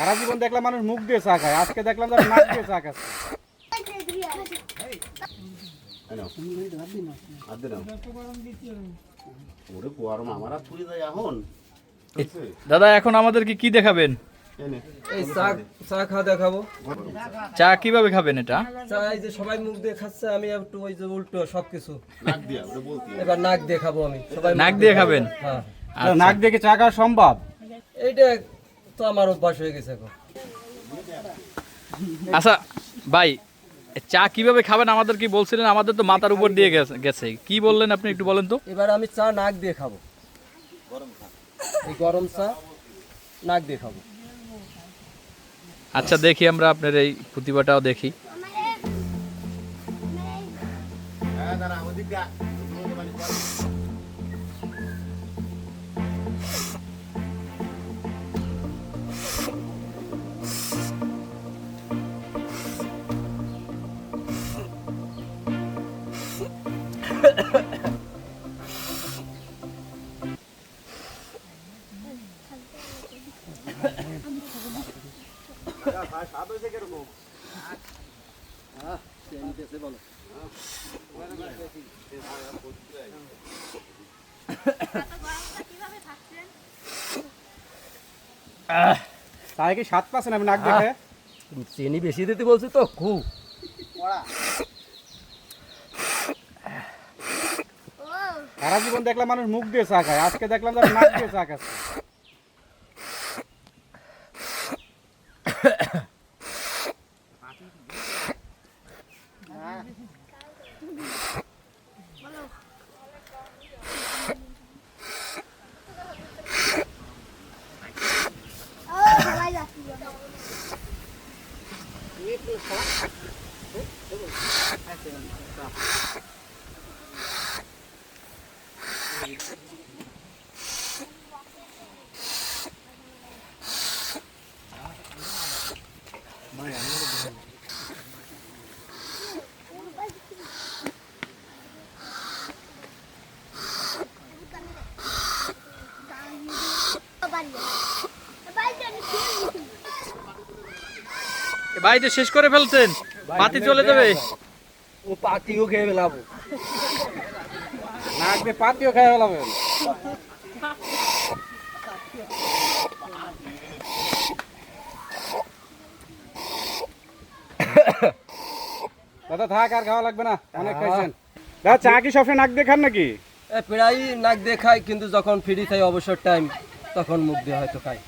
সারা জীবন দেখলাম মানুষ মুখ দিয়ে চা খায়। আজকে দেখলাম তারা নাক দিয়ে চা খাচ্ছে। ওরে গরম আমার আর পুরি যায় এখন দাদা এখন আমাদেরকে কি দেখাবেন? এই চা চা দেখাবো। চা কীভাবে খাবেন এটা? চা এই যে সবাই মুখ দিয়ে খাচ্ছে আমি একটু ওই যে উল্টো সবকিছু। নাক দিয়া এবার নাক দিয়ে খাব আমি। সবাই নাক দিয়ে খাবেন? হ্যাঁ। নাক দিয়ে চা খাওয়া সম্ভব? এইটা তো আমার অভ্যাস হয়ে গেছে এখন। আচ্ছা ভাই চা কীভাবে খাবেন? আমাদের কি বলছিলেন আমাদের তো মাথার উপর দিয়ে গেছে- কি বললেন আপনি একটু বলেন তো? এবার আমি চা নাক দিয়ে খাব। এই গরম চা নাক দিয়ে খাব। আচ্ছা দেখি আমরা আপনার এই প্রতিভাটাও দেখি। হ্যাঁ দাঁড়া চায় কি স্বাদ পাচ্ছেন আমি নাক দেখে? চিনি বেশি দিতে বলছি তো খুব সারা জীবন দেখলাম মানুষ মুখ দিয়ে চা খায়। আজকে দেখলাম তারা নাক দিয়ে চা খাচ্ছে। এ ভাই তো শেষ করে ফেলছেন? পাতি চলে যাবে? ও পাতিও খেয়ে ফেলাবো। নাক দিয়ে পাতিও খাই ফেলাবেন দাদা থাক আর খাওয়া লাগবে না। অনেক খাইছেন। দাদা চা কি সবসময় নাক দিয়ে খান নাকি? এ প্রায় নাক দিয়ে খাই কিন্তু যখন ফ্রি থাই অবসর টাইম তখন মুখ দিয়ে হয়তো খাই।